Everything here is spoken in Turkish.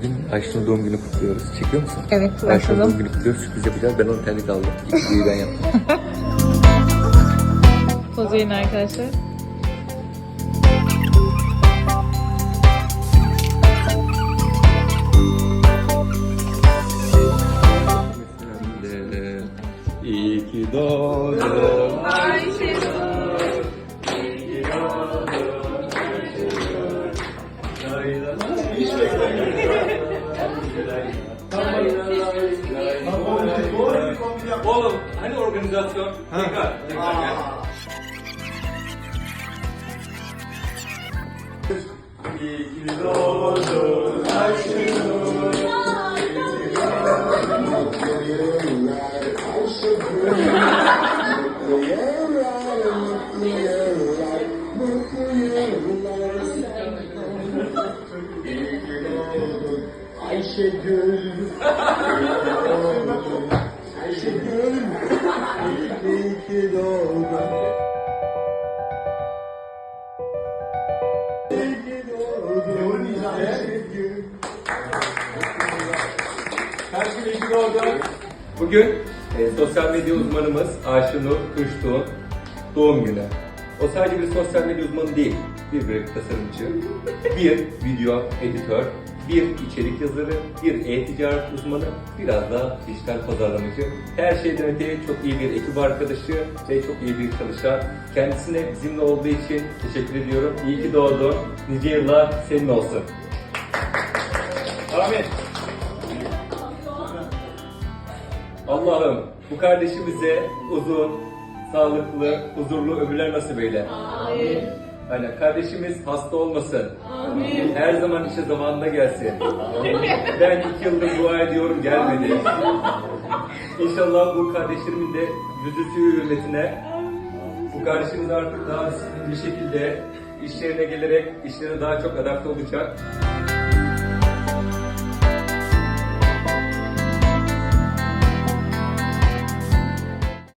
Bugün Ayşe'nin doğum günü kutluyoruz. Çekiyor musun? Evet, Ayşe'nin doğum günü kutluyoruz. Sürpriz yapacağız. Ben onu terlik aldım. İlk ben yaptım. Poz verin arkadaşlar. İyi ki doğdun. Oğlum hani organizasyon? Tekrar, tekrar gel. İyi ki doğdun İyi ki doğdun Ayşegül Herkese iyi ki doğdun. Bugün e, sosyal medya uzmanımız Ayşenur Kıştuğ'un doğum günü. O sadece bir sosyal medya uzmanı değil, bir grafik tasarımcı, bir video editör, bir içerik yazarı, bir e-ticaret uzmanı, biraz da dijital pazarlamacı. Her şeyden öte çok iyi bir ekip arkadaşı ve çok iyi bir çalışan. Kendisine bizimle olduğu için teşekkür ediyorum. İyi ki doğdun. Nice yıllar senin olsun. Amin. Allah'ım bu kardeşimize uzun, sağlıklı, huzurlu ömürler nasip eyle. Amin. Aynen kardeşimiz hasta olmasın. Amin. Her zaman işe zamanında gelsin. Ben iki yıldır dua ediyorum gelmedi. İnşallah bu kardeşlerimin de yüzüstü hürmetine bu kardeşimiz artık daha disiplinli bir şekilde iş yerine gelerek işlerine daha çok adapte olacak.